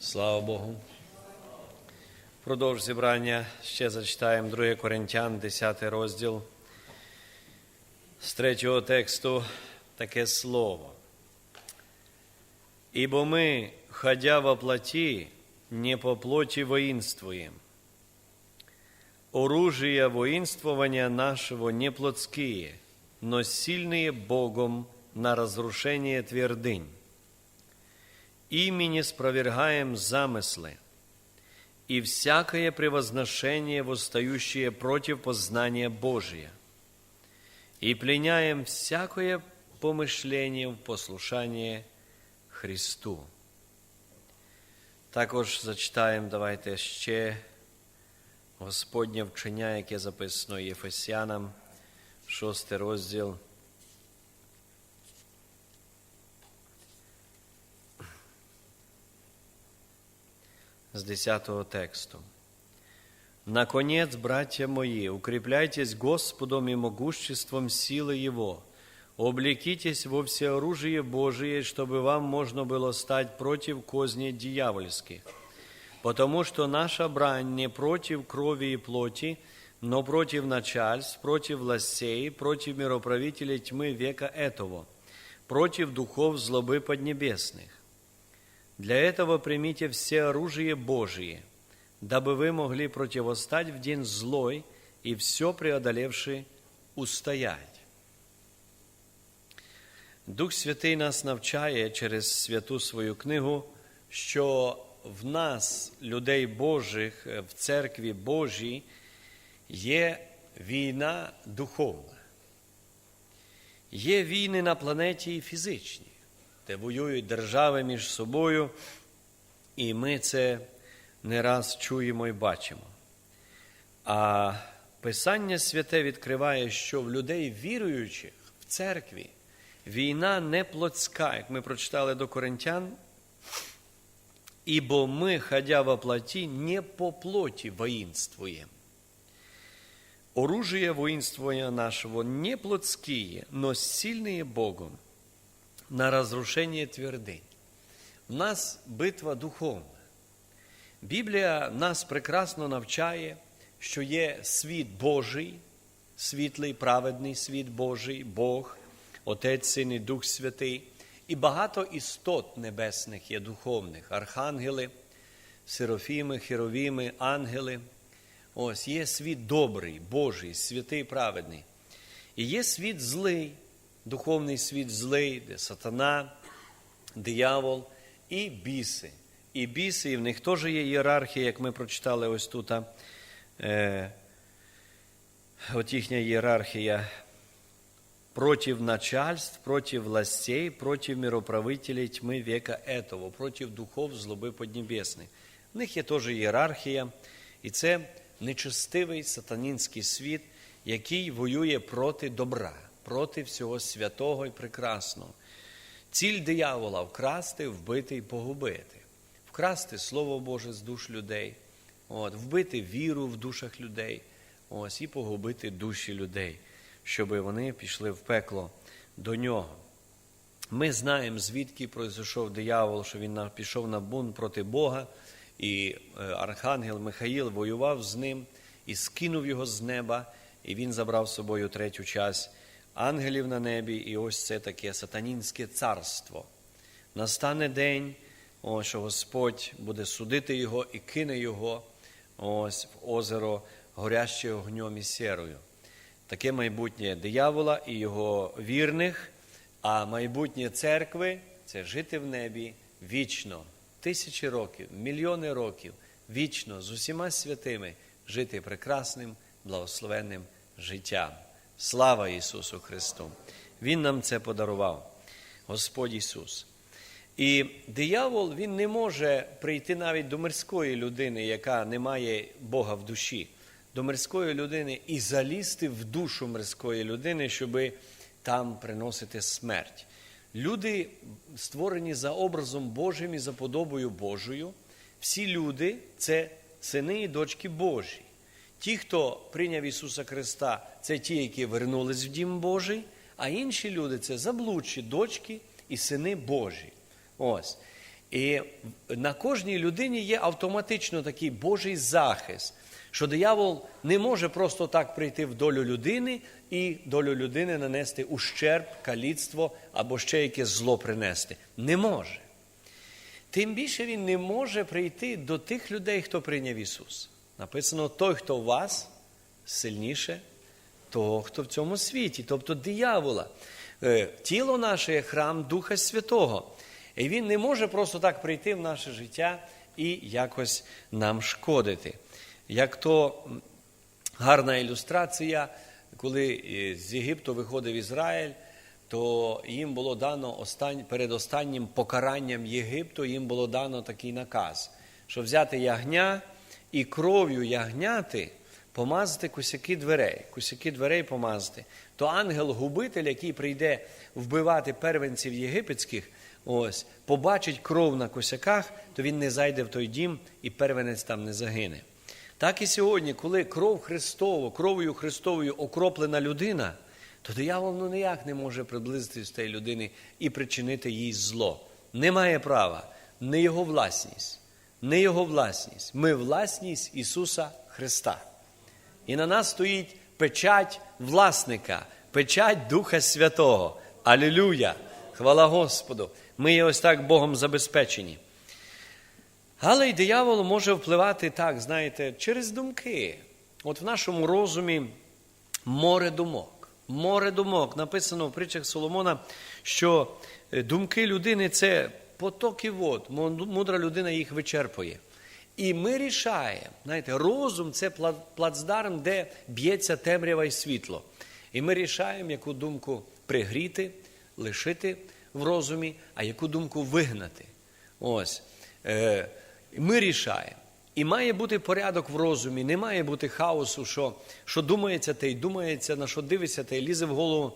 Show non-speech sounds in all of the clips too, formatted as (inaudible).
Слава Богу. Продовж зібрання ще зачитаємо 2 Коринтян, 10 розділ. З третього тексту таке слово. Ибо мы, ходя во плоти, не по плоти воинствуем. Оружия воинствования нашего не плотские, но сильные Богом на разрушение твердынь. Ими не спровергаем замыслы и всякое превозношение, восстающее против познания Божия, и пленяем всякое помышление в послушание Христу. Також зачитаємо, давайте ще Господнє вчення, яке записано Єфесянам, шостий розділ. С 10 тексту. Наконец, братья мои, укрепляйтесь Господом и могуществом силы Его, облекитесь во всеоружие Божие, чтобы вам можно было стать против козней дьявольских. Потому что наша брань не против крови и плоти, но против начальств, против властей, против мироправителей тьмы века этого, против духов злобы поднебесных. Для этого примите все оружие Божие, дабы вы могли противостать в день злой и все преодолевши устоять. Дух Святий нас навчає через святу свою книгу, що в нас, людей Божих, в церкві Божій, є війна духовна. Є війни на планеті і фізичні, де воюють держави між собою, і ми це не раз чуємо і бачимо. А Писання Святе відкриває, що в людей віруючих в церкві війна не плотська, як ми прочитали до Коринтян, ибо мы, ходя во плоти, не по плоти воинствуем. Оружие воинствования нашего не плотские, но сильные Богом на разрушение твердынь. В нас битва духовна. Біблія нас прекрасно навчає, що є світ Божий, світлий, праведний світ Божий, Бог, Отець, Син і Дух Святий. І багато істот небесних є духовних, архангели, серафіми, херовіми, ангели. Ось є світ добрий, Божий, святий, праведний. І є світ злий, духовний світ злий, де сатана, диявол і біси. І біси, і в них теж є ієрархія, як ми прочитали ось тут. Е, от їхня ієрархія против начальств, против властей, против мироправителей тьмы века этого, против духов злоби поднебесних. В них є теж ієрархія, і це нечестивий сатанінський світ, який воює проти добра, проти всього святого і прекрасного. Ціль диявола вкрасти, вбити і погубити, вкрасти Слово Боже з душ людей, от, вбити віру в душах людей, ось, і погубити душі людей щоб вони пішли в пекло до нього. Ми знаємо, звідки пройшов диявол, що він пішов на бунт проти Бога, і архангел Михаїл воював з ним і скинув його з неба, і він забрав з собою третю часть ангелів на небі, і ось це таке сатанінське царство. Настане день, о, що Господь буде судити його і кине його ось в озеро, горяще огнем і сірою таке майбутнє диявола і його вірних, а майбутнє церкви це жити в небі вічно, тисячі років, мільйони років, вічно з усіма святими жити прекрасним, благословенним життям. Слава Ісусу Христу! Він нам це подарував, Господь Ісус. І диявол він не може прийти навіть до мирської людини, яка не має Бога в душі до мирської людини і залізти в душу мирської людини, щоб там приносити смерть. Люди створені за образом Божим і за подобою Божою. Всі люди це сини і дочки Божі. Ті, хто прийняв Ісуса Христа, це ті, які вернулись в Дім Божий, а інші люди це заблудші дочки і сини Божі. Ось. І на кожній людині є автоматично такий Божий захист, що диявол не може просто так прийти в долю людини і долю людини нанести ущерб, каліцтво або ще якесь зло принести. Не може. Тим більше він не може прийти до тих людей, хто прийняв Ісус. Написано: той, хто в вас, сильніше того, хто в цьому світі, тобто диявола. Е, Тіло наше є храм Духа Святого. І він не може просто так прийти в наше життя і якось нам шкодити. Як то гарна ілюстрація, коли е, з Єгипту виходив Ізраїль, то їм було дано остань, перед останнім покаранням Єгипту, їм було дано такий наказ, що взяти ягня і кров'ю ягняти помазати косяки дверей, косяки дверей помазати. То ангел-губитель, який прийде вбивати первенців єгипетських, ось, побачить кров на косяках, то він не зайде в той дім і первенець там не загине. Так і сьогодні, коли кров Христову, кров'ю Христовою окроплена людина, то диявол ну ніяк не може приблизитись до тієї людини і причинити їй зло. Немає права, не його власність, не його власність. Ми власність Ісуса Христа. І на нас стоїть печать власника, печать Духа Святого. Алілюя! Хвала Господу! Ми є ось так Богом забезпечені. Але й диявол може впливати так, знаєте, через думки. От в нашому розумі море думок. Море думок. Написано в притчах Соломона, що е, думки людини це потоки вод. Мудра людина їх вичерпує. І ми рішаємо, знаєте, розум це плацдарм, де б'ється темрява і світло. І ми рішаємо, яку думку пригріти, лишити в розумі, а яку думку вигнати. Ось. Е, Ми рішаємо. І має бути порядок в розумі, не має бути хаосу, що що думається, те й думається, на що дивиться, те й лізе в голову.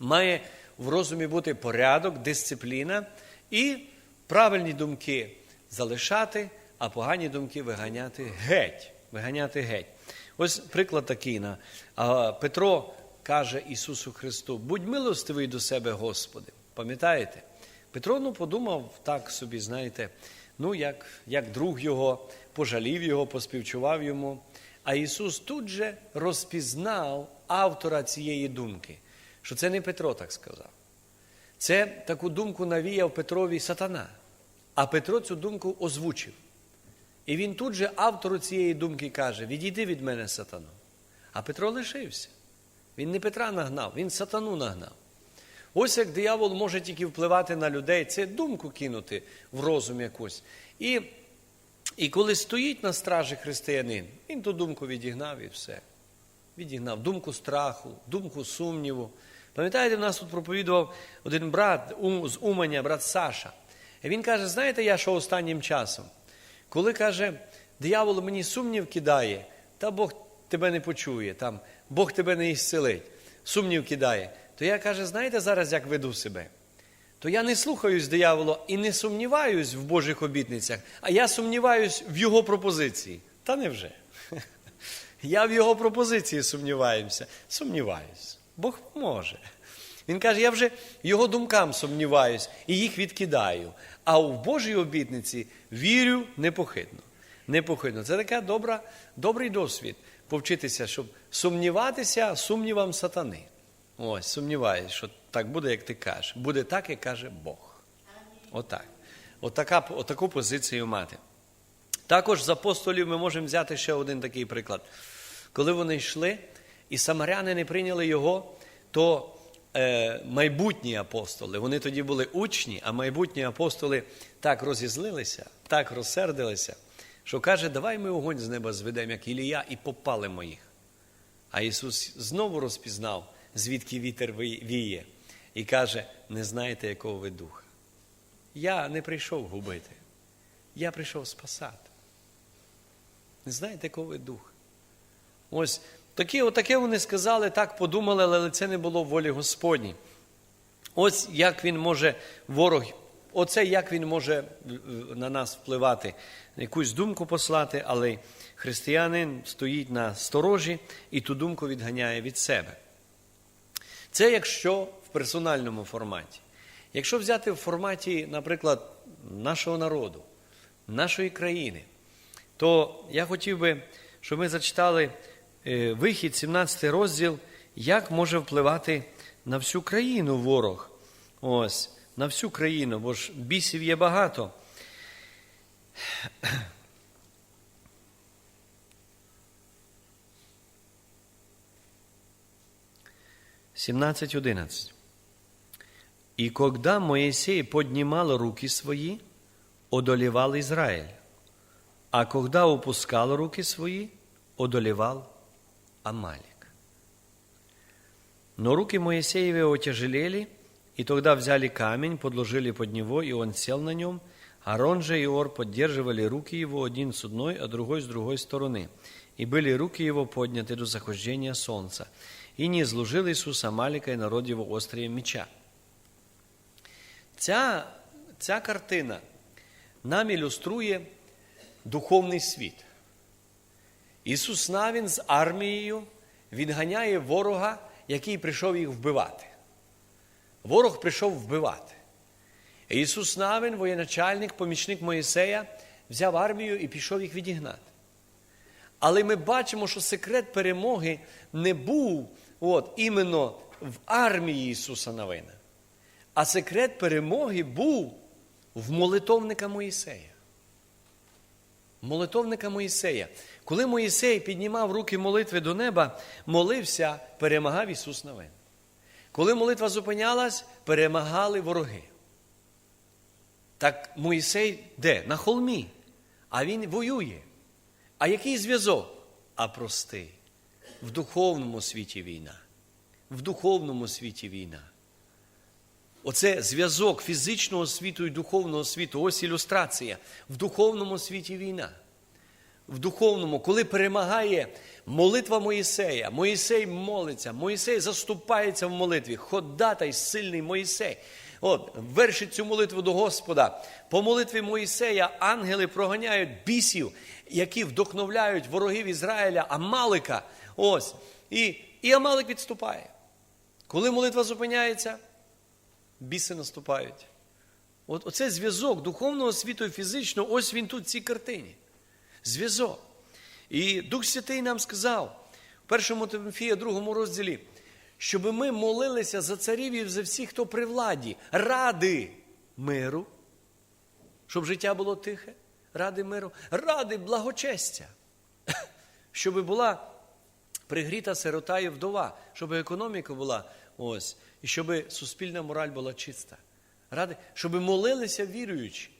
Має в розумі бути порядок, дисципліна і правильні думки залишати а погані думки виганяти геть. Виганяти геть. Ось приклад такий. Петро каже Ісусу Христу: будь милостивий до себе, Господи. Пам'ятаєте? Петро ну, подумав так собі, знаєте, ну, як, як друг його, пожалів його, поспівчував йому. А Ісус тут же розпізнав автора цієї думки, що це не Петро так сказав. Це таку думку навіяв Петрові сатана. А Петро цю думку озвучив. І він тут же автору цієї думки каже: Відійди від мене, сатану. А Петро лишився. Він не Петра нагнав, він сатану нагнав. Ось як диявол може тільки впливати на людей, це думку кинути в розум якусь. І і коли стоїть на стражі християнин, він ту думку відігнав і все. Відігнав думку страху, думку сумніву. Пам'ятаєте, в нас тут проповідував один брат з Уманя, брат Саша. І він каже: знаєте, я що останнім часом? Коли каже, диявол мені сумнів кидає, та Бог тебе не почує, там, Бог тебе не ісцелить, сумнів кидає, то я каже, знаєте зараз, як веду себе? То я не слухаюсь диявола і не сумніваюсь в Божих обітницях, а я сумніваюсь в його пропозиції. Та невже? (laughs) Я в його пропозиції сумніваюся. Сумніваюсь. Бог може. Він каже, я вже його думкам сумніваюсь і їх відкидаю. А в Божій обітниці вірю непохитно. Непохитно. Це така добра, добрий досвід повчитися, щоб сумніватися сумнівам сатани. Ось, сумніваюсь, що так буде, як ти кажеш. Буде так, як каже Бог. Отак. Отака, отаку позицію мати. Також з апостолів ми можемо взяти ще один такий приклад. Коли вони йшли, і самаряни не прийняли його, то Е, майбутні апостоли, вони тоді були учні, а майбутні апостоли так розізлилися, так розсердилися, що каже, давай ми огонь з неба зведемо, як Ілія, і попалимо їх. А Ісус знову розпізнав, звідки вітер віє, і каже: не знаєте, якого ви духа. Я не прийшов губити, я прийшов спасати. Не знаєте, якого ви духа. Ось Такі, Отаке вони сказали, так подумали, але це не було волі Господній. Ось як він може, ворог, оце як він може на нас впливати, якусь думку послати, але християнин стоїть на сторожі і ту думку відганяє від себе. Це якщо в персональному форматі. Якщо взяти в форматі, наприклад, нашого народу, нашої країни, то я хотів би, щоб ми зачитали е, вихід, 17 розділ, як може впливати на всю країну ворог. Ось, на всю країну, бо ж бісів є багато. 17.11. «И когда Моисей поднимал руки свои, одолевал Израиль, а когда опускал руки свои, одолевал Амалик. Но руки Моисеевы отяжелели, и тогда взяли камень, подложили под него, и он сел на нем. Арон же и Ор поддерживали руки его один с одной, а другой с другой стороны. И были руки его подняты до захождения солнца. І не зложив Ісус Амаліка і народ його острієм меча. Ця, ця картина нам ілюструє духовний світ. Ісус Навін з армією відганяє ворога, який прийшов їх вбивати. Ворог прийшов вбивати. Ісус Навин, воєначальник, помічник Моїсея, взяв армію і пішов їх відігнати. Але ми бачимо, що секрет перемоги не був от, іменно в армії Ісуса Навина. А секрет перемоги був в молитовника Моїсея. Молитовника Моїсея. Коли Моїсей піднімав руки молитви до неба, молився, перемагав Ісус Навин. Коли молитва зупинялась, перемагали вороги. Так Моїсей де? На холмі. А він воює. А який зв'язок? А простий. В духовному світі війна. В духовному світі війна. Оце зв'язок фізичного світу і духовного світу. Ось ілюстрація. В духовному світі війна. В духовному, коли перемагає молитва Моїсея, Моїсей молиться, Моїсей заступається в молитві, ходатай сильний Моїсей. От, вершить цю молитву до Господа. По молитві Моїсея ангели проганяють бісів, які вдохновляють ворогів Ізраїля, Амалика. Ось. І, і Амалик відступає. Коли молитва зупиняється, біси наступають. От Оце зв'язок духовного світу і фізичного, ось він тут в цій картині. Зв'язок. І Дух Святий нам сказав в першому Тимофія, другому розділі, щоб ми молилися за царів і за всіх, хто при владі, ради миру, щоб життя було тихе, ради миру, ради благочестя, (laughs) щоб була пригріта сирота і вдова, щоб економіка була ось, і щоб суспільна мораль була чиста. Ради, щоб молилися віруючі.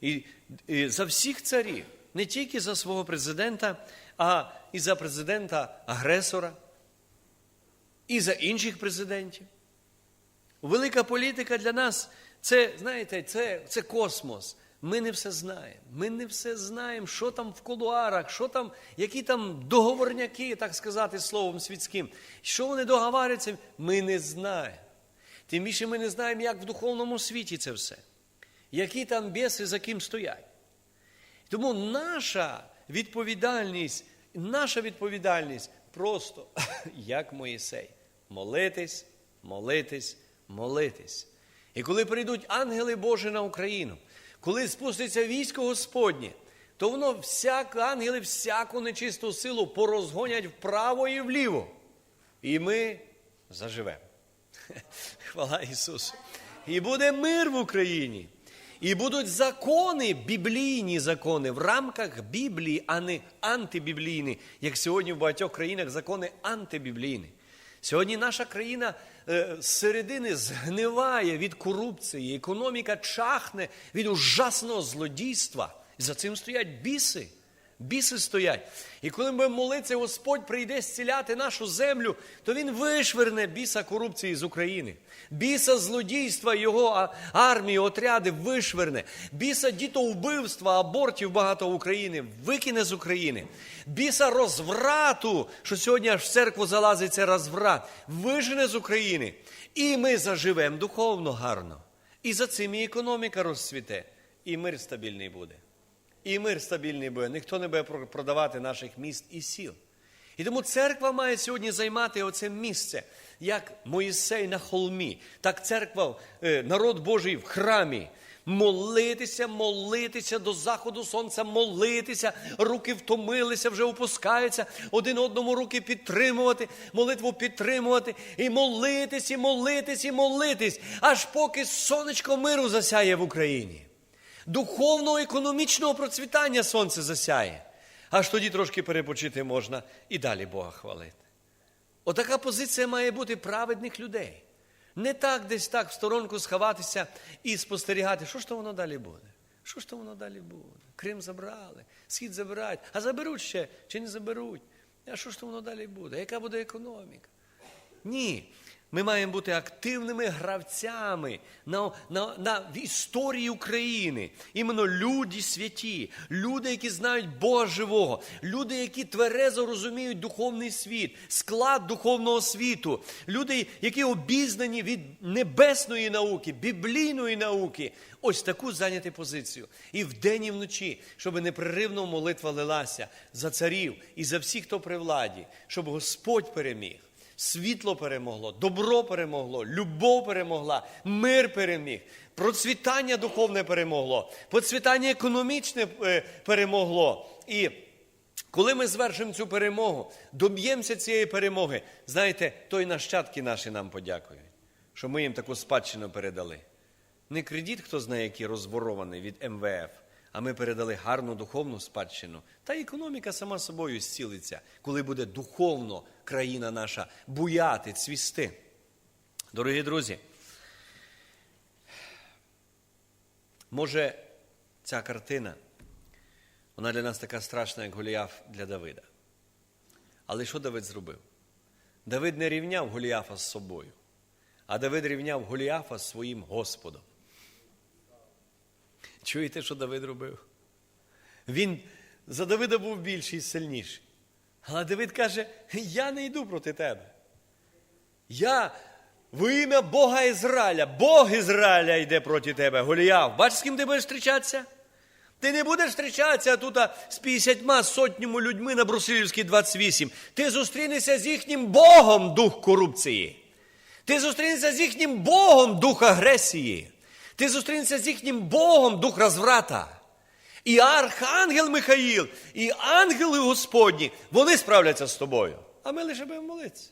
І, і за всіх царів, не тільки за свого президента, а і за президента агресора, і за інших президентів. Велика політика для нас це, знаєте, це, це космос. Ми не все знаємо. Ми не все знаємо, що там в кулуарах, що там, які там договорняки, так сказати, словом світським. Що вони договаряться, ми не знаємо. Тим більше ми не знаємо, як в духовному світі це все. Які там біси за ким стоять. Тому наша відповідальність, наша відповідальність просто, (laughs) як Моїсей, молитись, молитись, молитись. І коли прийдуть ангели Божі на Україну, коли спуститься військо Господнє, то воно всяк, ангели всяку нечисту силу порозгонять вправо і вліво. І ми заживемо. (laughs) Хвала Ісусу. І буде мир в Україні. І будуть закони, біблійні закони в рамках Біблії, а не антибіблійні, як сьогодні в багатьох країнах закони антибіблійні. Сьогодні наша країна з середини згниває від корупції, економіка чахне від ужасного злодійства. І за цим стоять біси. Біси стоять. І коли ми молиться, Господь прийде зціляти нашу землю, то Він вишверне біса корупції з України. Біса злодійства його армії, отряди вишверне. Біса дітовбивства, абортів багато України викине з України. Біса розврату, що сьогодні аж в церкву залазить це розврат, вижене з України. І ми заживемо духовно гарно. І за цим і економіка розцвіте, і мир стабільний буде. І мир стабільний буде, ніхто не буде продавати наших міст і сіл. І тому церква має сьогодні займати оце місце, як Моїсей на холмі, так церква, народ Божий в храмі, молитися, молитися до заходу сонця, молитися, руки втомилися, вже опускаються, один одному руки підтримувати, молитву підтримувати, і молитись, і молитись, і молитись, аж поки сонечко миру засяє в Україні. Духовного економічного процвітання сонце засяє. Аж тоді трошки перепочити можна і далі Бога хвалити. Отака позиція має бути праведних людей. Не так десь так в сторонку сховатися і спостерігати, що ж то воно далі буде? Що ж то воно далі буде? Крим забрали, схід забирають, а заберуть ще чи не заберуть? А що ж то воно далі буде? Яка буде економіка? Ні. Ми маємо бути активними гравцями на, на, на історії України. Іменно люди святі, люди, які знають Бога живого, люди, які тверезо розуміють духовний світ, склад духовного світу, люди, які обізнані від небесної науки, біблійної науки. Ось таку зайняти позицію. І вдень, і вночі, щоб непреривно молитва лилася за царів і за всіх, хто при владі, щоб Господь переміг. Світло перемогло, добро перемогло, любов перемогла, мир переміг, процвітання духовне перемогло, процвітання економічне е, перемогло. І коли ми звершимо цю перемогу, доб'ємося цієї перемоги, знаєте, то й нащадки наші нам подякують, що ми їм таку спадщину передали. Не кредит, хто знає, який розворований від МВФ, а ми передали гарну духовну спадщину. Та економіка сама собою зцілиться, коли буде духовно країна наша буяти, цвісти. Дорогі друзі, може ця картина, вона для нас така страшна, як Голіаф для Давида. Але що Давид зробив? Давид не рівняв Голіафа з собою, а Давид рівняв Голіафа з своїм Господом. Чуєте, що Давид робив? Він за Давида був більший і сильніший. Але Давид каже: Я не йду проти тебе. Я во ім'я Бога Ізраїля, Бог Ізраїля йде проти тебе, Голіяв. Бачиш, з ким ти будеш зустрічатися? Ти не будеш зустрічатися тут з 50 сотнями людьми на Брусилівській 28. Ти зустрінешся з їхнім Богом дух корупції. Ти зустрінешся з їхнім Богом дух агресії. Ти зустрінешся з їхнім Богом дух розврата. І архангел Михаїл, і ангели Господні, вони справляться з тобою. А ми лише будемо молитися.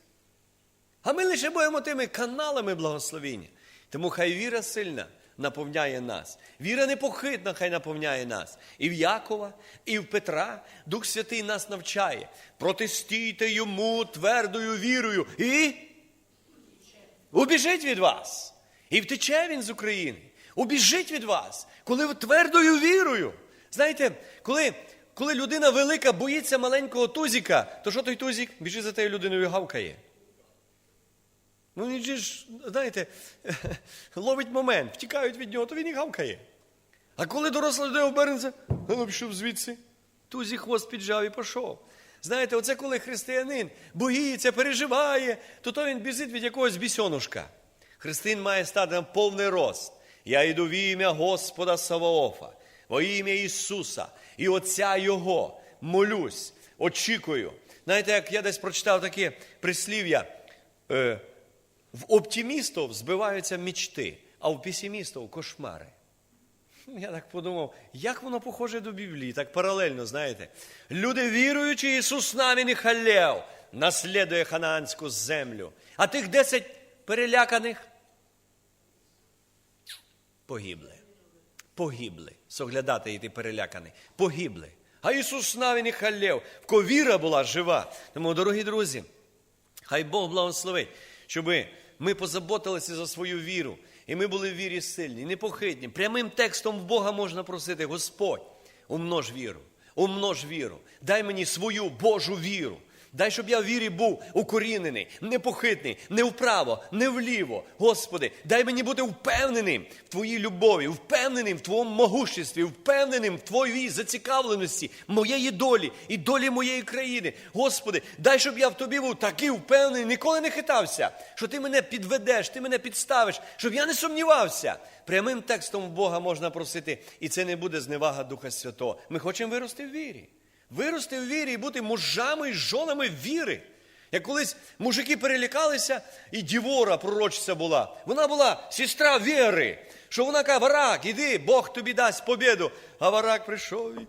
А ми лише будемо тими каналами благословіння. Тому хай віра сильна наповняє нас. Віра непохитна, хай наповняє нас. І в Якова, і в Петра Дух Святий нас навчає. Протистійте йому твердою вірою. І убіжить від вас. І втече він з України. Убіжить від вас, коли твердою вірою. Знаєте, коли коли людина велика боїться маленького тузіка, то що той тузік біжить за тією людиною гавкає? Ну він ж, знаєте, (laughs) ловить момент, втікають від нього, то він і гавкає. А коли доросла людина обернеться, ну пішов звідси, тузік хвост піджав і пішов. Знаєте, оце коли християнин боїться, переживає, то то він біжить від якогось бісьонушка. Христин має стати на повний рост. Я йду в ім'я Господа Саваофа, во ім'я Ісуса і Отця Його. Молюсь, очікую. Знаєте, як я десь прочитав таке прислів'я, е, в оптимістів збиваються мічти, а в песимістів кошмари. Я так подумав, як воно похоже до Біблії, так паралельно, знаєте. Люди віруючи, Ісус нами не халев, наслідує ханаанську землю. А тих десять переляканих погибли. Погибли. Соглядати ти переляканий. Погибли. А Ісус навіть не халєв. В кого віра була жива. Тому, дорогі друзі, хай Бог благословить, щоб ми позаботилися за свою віру. І ми були в вірі сильні, непохитні. Прямим текстом в Бога можна просити: Господь, умнож віру, умнож віру. Дай мені свою Божу віру. Дай, щоб я в вірі був укорінений, непохитний, не вправо, не вліво. Господи, дай мені бути впевненим в Твоїй любові, впевненим в Твоєму могуществі, впевненим в Твоїй зацікавленості, моєї долі і долі моєї країни. Господи, дай, щоб я в Тобі був такий впевнений, ніколи не хитався, що Ти мене підведеш, Ти мене підставиш, щоб я не сумнівався. Прямим текстом Бога можна просити, і це не буде зневага Духа Святого. Ми хочемо вирости в вірі. Вирости в вірі і бути мужами і жонами віри. Як колись мужики перелякалися, і Дівора, пророчиця була. Вона була сестра віри. Що вона каже, Варак, іди, Бог тобі дасть побіду. А Варак прийшов і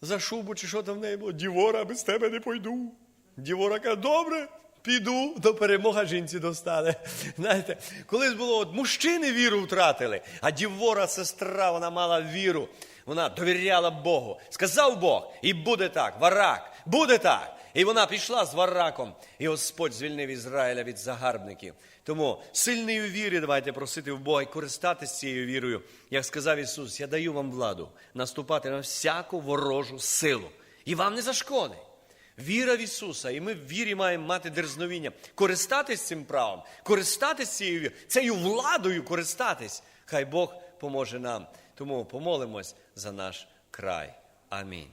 за шубу чи що там в неї було. Дівора, без тебе не пойду. Дівора каже, добре, піду, до перемога жінці достане. (laughs) Знаєте, колись було, от мужчини віру втратили, а дівора, сестра, вона мала віру. Вона довіряла Богу. Сказав Бог, і буде так, варак, буде так. І вона пішла з вараком, і Господь звільнив Ізраїля від загарбників. Тому сильної віри давайте просити в Бога і користатися цією вірою. Як сказав Ісус, я даю вам владу наступати на всяку ворожу силу. І вам не зашкодить. Віра в Ісуса, і ми в вірі маємо мати дерзновіння, користатись цим правом, користатись цією цією владою користатись. Хай Бог поможе нам. Тому помолимось за наш край. Амінь.